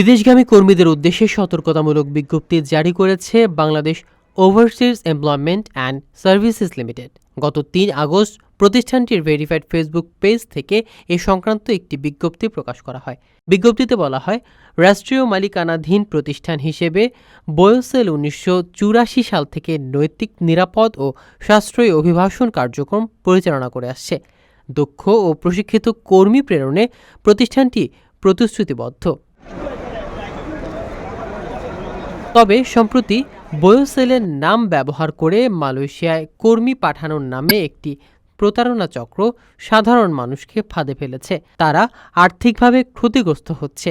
বিদেশগামী কর্মীদের উদ্দেশ্যে সতর্কতামূলক বিজ্ঞপ্তি জারি করেছে Bangladesh overseas employment and services limited গত তিন আগস্ট প্রতিষ্ঠানটির ভেরিফাইড ফেসবুক পেজ থেকে এ সংক্রান্ত একটি বিজ্ঞপ্তি প্রকাশ করা হয়। বিজ্ঞপ্তিতে বলা হয়, রাষ্ট্রীয় মালিকানাধীন প্রতিষ্ঠান হিসেবে বয়োসেল উনিশশো চুরাশি সাল থেকে নৈতিক, নিরাপদ ও সাশ্রয়ী অভিবাসন কার্যক্রম পরিচালনা করে আসছে। দক্ষ ও প্রশিক্ষিত কর্মী প্রেরণে প্রতিষ্ঠানটি প্রতিশ্রুতিবদ্ধ। তবে সম্প্রতি বয়োসেলের নাম ব্যবহার করে মালয়েশিয়ায় কর্মী পাঠানোর নামে একটি প্রতারণা চক্র সাধারণ মানুষকে ফাঁদে ফেলেছে। তারা আর্থিকভাবে ক্ষতিগ্রস্ত হচ্ছে।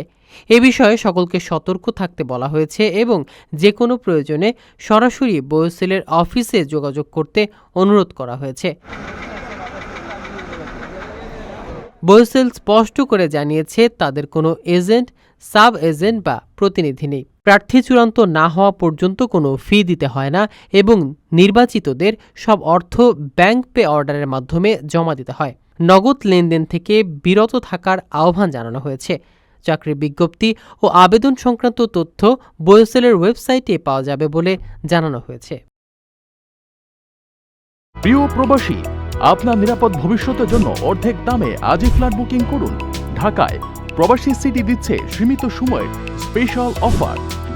এ বিষয়ে সকলকে সতর্ক থাকতে বলা হয়েছে এবং যে কোনো প্রয়োজনে সরাসরি বয়োসেলের অফিসে যোগাযোগ করতে অনুরোধ করা হয়েছে। বয়োসেল স্পষ্ট করে জানিয়েছে, তাদের কোনো এজেন্ট সাব এজেন্ট বা প্রতিনিধি নেই। প্রার্থী চূড়ান্ত না হওয়া পর্যন্ত কোনো ফি দিতে হয় না এবং নির্বাচিতদের সব অর্থ ব্যাংক পে অর্ডারের মাধ্যমে জমা দিতে হয়। নগদ লেনদেন থেকে বিরত থাকার আহ্বান জানানো হয়েছে। চাকরির বিজ্ঞপ্তি ও আবেদন সংক্রান্ত তথ্য বয়োসেলের ওয়েবসাইটে পাওয়া যাবে বলে জানানো হয়েছে। প্রিয় প্রবাসী, আপনার নিরাপদ ভবিষ্যতের জন্য অর্ধেক দামে আজই ফ্ল্যাট বুকিং করুন। ঢাকায় প্রবাসী সিটি দিচ্ছে সীমিত সময়ের স্পেশাল অফার।